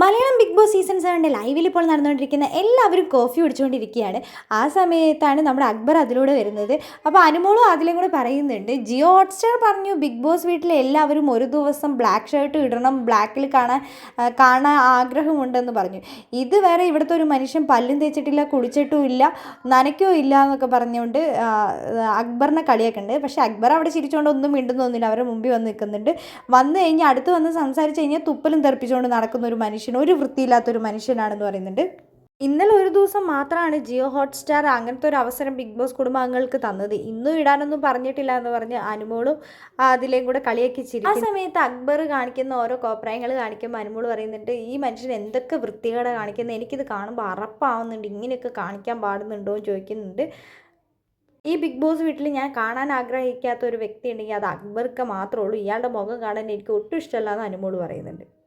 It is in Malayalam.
മലയാളം ബിഗ് ബോസ് സീസൺ സെവന്റെ ലൈവിൽ ഇപ്പോൾ നടന്നുകൊണ്ടിരിക്കുന്ന എല്ലാവരും കോഫി കുടിച്ചുകൊണ്ടിരിക്കുകയാണ്. ആ സമയത്താണ് നമ്മുടെ അക്ബർ അതിലൂടെ വരുന്നത്. അപ്പോൾ അനുമോളും അതിലും കൂടെ പറയുന്നുണ്ട് ജിയോ ഹോട്ട്സ്റ്റാർ പറഞ്ഞു ബിഗ് ബോസ് വീട്ടിലെ എല്ലാവരും ഒരു ദിവസം ബ്ലാക്ക് ഷർട്ട് ഇടണം ബ്ലാക്കിൽ കാണാൻ കാണാൻ ആഗ്രഹമുണ്ടെന്ന് പറഞ്ഞു. ഇത് വേറെ ഇവിടുത്തെ ഒരു മനുഷ്യൻ പല്ലും തേച്ചിട്ടില്ല കുളിച്ചിട്ടും ഇല്ല നനയ്ക്കോ ഇല്ല എന്നൊക്കെ പറഞ്ഞുകൊണ്ട് അക്ബറിനെ കളിയാക്കുന്നുണ്ട് പക്ഷേ അക്ബർ അവിടെ ചിരിച്ചുകൊണ്ട് ഒന്നും മിണ്ടുന്നൊന്നുമില്ല. അവരുടെ മുമ്പിൽ വന്ന് നിൽക്കുന്നുണ്ട്. വന്നു കഴിഞ്ഞാൽ അടുത്ത് വന്ന് സംസാരിച്ച് കഴിഞ്ഞാൽ തുപ്പലും തെറിപ്പിച്ചുകൊണ്ട് നടക്കുന്ന ഒരു മനുഷ്യൻ ഒരു വൃത്തിയില്ലാത്തൊരു മനുഷ്യനാണെന്ന് പറയുന്നുണ്ട്. ഇന്നലെ ഒരു ദിവസം മാത്രമാണ് ജിയോ ഹോട്ട്സ്റ്റാർ അങ്ങനത്തെ ഒരു അവസരം ബിഗ് ബോസ് കുടുംബാംഗങ്ങൾക്ക് തന്നത്. ഇന്നും ഇടാനൊന്നും പറഞ്ഞിട്ടില്ല എന്ന് പറഞ്ഞ് അനുമോളും അതിലേയും കൂടെ കളിയാക്കി ചിരിക്കും. ആ സമയത്ത് അക്ബർ കാണിക്കുന്ന ഓരോ കോപ്രായങ്ങൾ കാണിക്കുമ്പോൾ അനുമോൾ പറയുന്നുണ്ട് ഈ മനുഷ്യൻ എന്തൊക്കെ വൃത്തികേടാണ് കാണിക്കുന്നത് എനിക്കിത് കാണുമ്പോൾ അറപ്പാവുന്നുണ്ട് ഇങ്ങനെയൊക്കെ കാണിക്കാൻ പാടുന്നുണ്ടോ? എന്ന് ചോദിക്കുന്നുണ്ട്. ഈ ബിഗ് ബോസ് വീട്ടിൽ ഞാൻ കാണാൻ ആഗ്രഹിക്കാത്ത ഒരു വ്യക്തി ഉണ്ടെങ്കിൽ അത് അക്ബർക്ക് മാത്രമേ ഉള്ളൂ. ഇയാളുടെ മുഖം കാണാൻ എനിക്ക് ഒട്ടും ഇഷ്ടമല്ല എന്ന് അനുമോൾ പറയുന്നുണ്ട്.